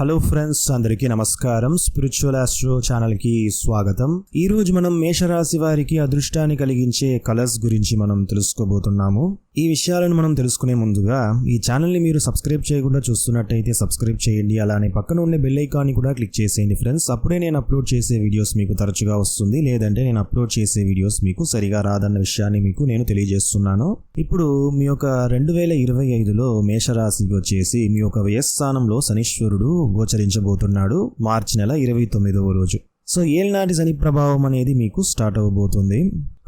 Hello friends అందరికీ నమస్కారం. Spiritual astro ఛానల్కి స్వాగతం. ఈ రోజు మనం మేషరాశి వారికి అదృష్టాన్ని కలిగించే కలర్స్ గురించి మనం తెలుసుకోబోతున్నాము. ఈ విషయాలను మనం తెలుసుకునే ముందుగా ఈ ఛానల్ని మీరు సబ్స్క్రైబ్ చేయకుండా చూస్తున్నట్టయితే సబ్స్క్రైబ్ చేయండి. అలానే పక్కన ఉండే బెల్ ఐకాన్ కూడా క్లిక్ చేసేయండి ఫ్రెండ్స్. అప్పుడే నేను అప్లోడ్ చేసే వీడియోస్ మీకు తరచుగా వస్తుంది. లేదంటే నేను అప్లోడ్ చేసే వీడియోస్ మీకు సరిగా రాదన్న విషయాన్ని మీకు నేను తెలియజేస్తున్నాను. ఇప్పుడు మీ యొక్క రెండు వేల ఇరవై ఐదులో మేషరాశికి వచ్చేసి మీ యొక్క వ్యయస్థానంలో శనీశ్వరుడు గోచరించబోతున్నాడు మార్చి నెల ఇరవై తొమ్మిదవ రోజు. సో ఏళ్ళనాటి శని ప్రభావం అనేది మీకు స్టార్ట్ అవ్వబోతుంది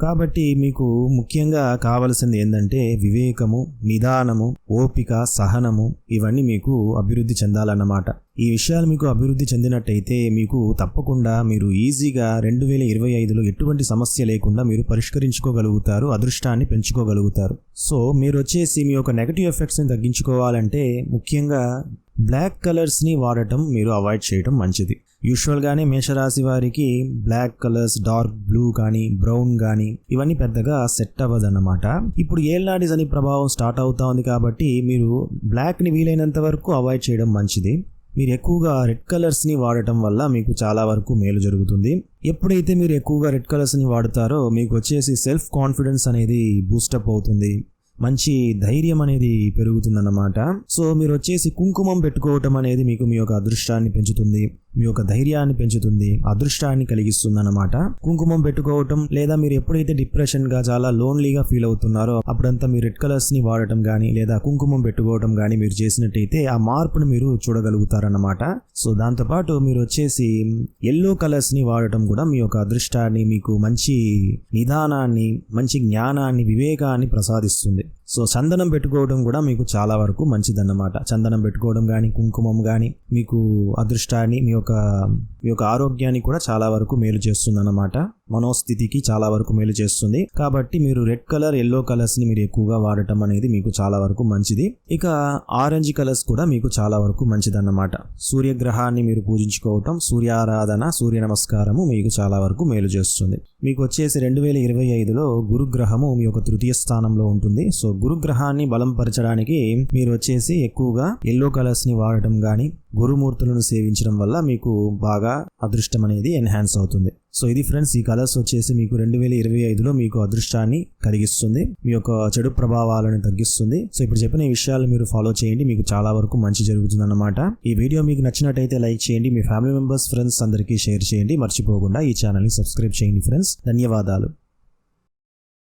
కాబట్టి మీకు ముఖ్యంగా కావలసింది ఏంటంటే వివేకము నిదానము ఓపిక సహనము ఇవన్నీ మీకు అభివృద్ధి చెందాలన్నమాట. ఈ విషయాలు మీకు అభివృద్ధి చెందినట్టయితే మీకు తప్పకుండా మీరు ఈజీగా రెండు వేల ఇరవై ఐదులో ఎటువంటి సమస్య లేకుండా మీరు పరిష్కరించుకోగలుగుతారు అదృష్టాన్ని పెంచుకోగలుగుతారు. సో మీరు వచ్చేసి మీ యొక్క నెగటివ్ ఎఫెక్ట్స్ని తగ్గించుకోవాలంటే ముఖ్యంగా బ్లాక్ కలర్స్ని వాడటం మీరు అవాయిడ్ చేయటం మంచిది. యూజువల్గానే మేషరాశి వారికి బ్లాక్ కలర్స్ డార్క్ బ్లూ కానీ బ్రౌన్ కానీ ఇవన్నీ పెద్దగా సెట్ అవ్వదన్నమాట. ఇప్పుడు ఏళ్ళనాటి శని ప్రభావం స్టార్ట్ అవుతా ఉంది కాబట్టి మీరు బ్లాక్ని వీలైనంత వరకు అవాయిడ్ చేయడం మంచిది. మీరు ఎక్కువగా రెడ్ కలర్స్ని వాడటం వల్ల మీకు చాలా వరకు మేలు జరుగుతుంది. ఎప్పుడైతే మీరు ఎక్కువగా రెడ్ కలర్స్ని వాడతారో మీకు వచ్చేసి సెల్ఫ్ కాన్ఫిడెన్స్ అనేది బూస్టప్ అవుతుంది. మంచి ధైర్యం అనేది పెరుగుతుందన్నమాట. సో మీరు వచ్చేసి కుంకుమం పెట్టుకోవటం అనేది మీకు మీ యొక్క అదృష్టాన్ని పెంచుతుంది. మీ యొక్క ధైర్యాన్ని పెంచుతుంది అదృష్టాన్ని కలిగిస్తుంది అన్నమాట కుంకుమం పెట్టుకోవటం లేదా మీరు ఎప్పుడైతే డిప్రెషన్గా చాలా లోన్లీగా ఫీల్ అవుతున్నారో అప్పుడంతా మీరు రెడ్ కలర్స్ని వాడటం కానీ లేదా కుంకుమం పెట్టుకోవటం కానీ మీరు చేసినట్టయితే ఆ మార్పును మీరు చూడగలుగుతారన్నమాట. సో దాంతోపాటు మీరు వచ్చేసి ఎల్లో కలర్స్ని వాడటం కూడా మీ యొక్క అదృష్టాన్ని మీకు మంచి నిదానాన్ని మంచి జ్ఞానాన్ని వివేకాన్ని ప్రసాదిస్తుంది. సో చందనం పెట్టుకోవడం కూడా మీకు చాలా వరకు మంచిదన్నమాట. చందనం పెట్టుకోవడం కానీ కుంకుమం కానీ మీకు అదృష్టాన్ని మీ యొక్క మీ యొక్క ఆరోగ్యాన్ని కూడా చాలా వరకు మేలు చేస్తుంది అన్నమాట మనోస్థితికి చాలా వరకు మేలు చేస్తుంది. కాబట్టి మీరు రెడ్ కలర్ ఎల్లో కలర్స్ని మీరు ఎక్కువగా వాడటం అనేది మీకు చాలా వరకు మంచిది. ఇక ఆరెంజ్ కలర్స్ కూడా మీకు చాలా వరకు మంచిదన్నమాట. సూర్యగ్రహాన్ని మీరు పూజించుకోవటం సూర్యారాధన సూర్య నమస్కారము మీకు చాలా వరకు మేలు చేస్తుంది. మీకు వచ్చేసి రెండు వేల ఇరవై ఐదులో గురుగ్రహము మీ యొక్క తృతీయ స్థానంలో ఉంటుంది. సో గురుగ్రహాన్ని బలంపరచడానికి మీరు వచ్చేసి ఎక్కువగా ఎల్లో కలర్స్ని వాడటం కానీ గురుమూర్తులను సేవించడం వల్ల మీకు బాగా అదృష్టం అనేది ఎన్హాన్స్ అవుతుంది. సో ఇది ఫ్రెండ్స్ ఈ కలర్స్ వచ్చేసి మీకు రెండు వేల ఇరవై ఐదులో మీకు అదృష్టాన్ని కలిగిస్తుంది. మీ యొక్క చెడు ప్రభావాలను తగ్గిస్తుంది. సో ఇప్పుడు చెప్పిన ఈ విషయాలు మీరు ఫాలో చేయండి. మీకు చాలా వరకు మంచి జరుగుతుంది అన్నమాట ఈ వీడియో మీకు నచ్చినట్టయితే లైక్ చేయండి. మీ ఫ్యామిలీ మెంబర్స్ ఫ్రెండ్స్ అందరికీ షేర్ చేయండి. మర్చిపోకుండా ఈ ఛానల్ని సబ్స్క్రైబ్ చేయండి ఫ్రెండ్స్ ధన్యవాదాలు.